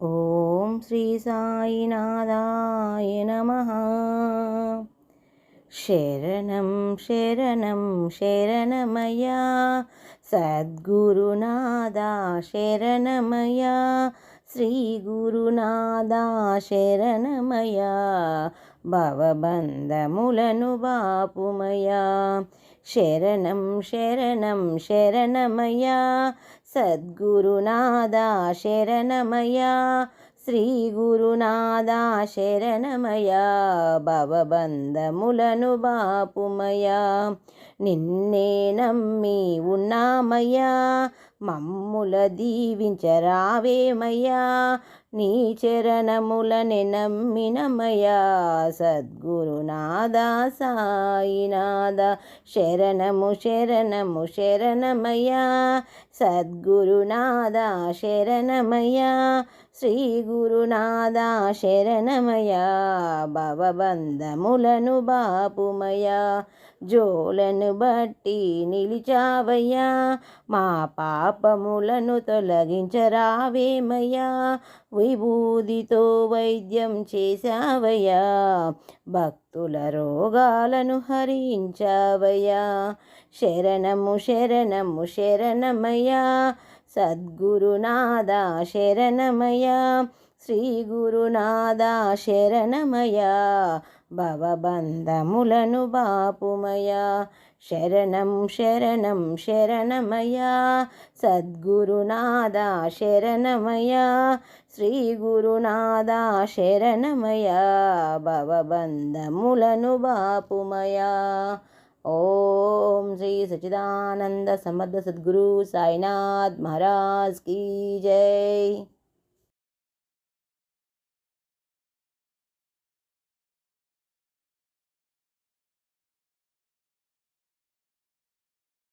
ఓం శ్రీ సాయినాథాయ నమ. శరణం శరణం శరణమయా సద్గురునాథా శరణమయా శ్రీ గురునాథా శరణమయా భవబంధములను బాపుమయా శరణం శరణం శరణమయ్యా. సద్గురునాథా శరణమయ్యా. శ్రీ గురునాథా శరణమయా భవబంధములను బాపుమయా నిన్నే నమ్మి ఉన్నామయ్యా. మమ్ముల దీవించరావేమయ్యా నీ చరణములనే నమ్మినమయ్యా సద్గురునాథా సాయినాథ శరణము శరణము శరణమయ్యా. సద్గురునాథ శరణమయ్యా. శ్రీ గురునాథ శరణమయ భవబంధములను బాపుమయ జోలను బట్టి నిలిచావయ్యా మా పాపములను తొలగించరావేమయ్యా విభూదితో వైద్యం చేశావయ్యా భక్తుల రోగాలను హరించావయ్యా శరణము శరణము శరణమయ్యా సద్గురునాథ శరణమయ శ్రీ గురునాథ శరణమయ్యా భవబంధములను బాపుమయ. శరణం శరణం శరణమయ సద్గురునాథ శరణమయ శ్రీ గురునాథ శరణమయా భవబంధములను బాపుమయ. ఓ श्री सच्चिदानंद समर्थ सदगुरु साईनाथ महाराज की जय।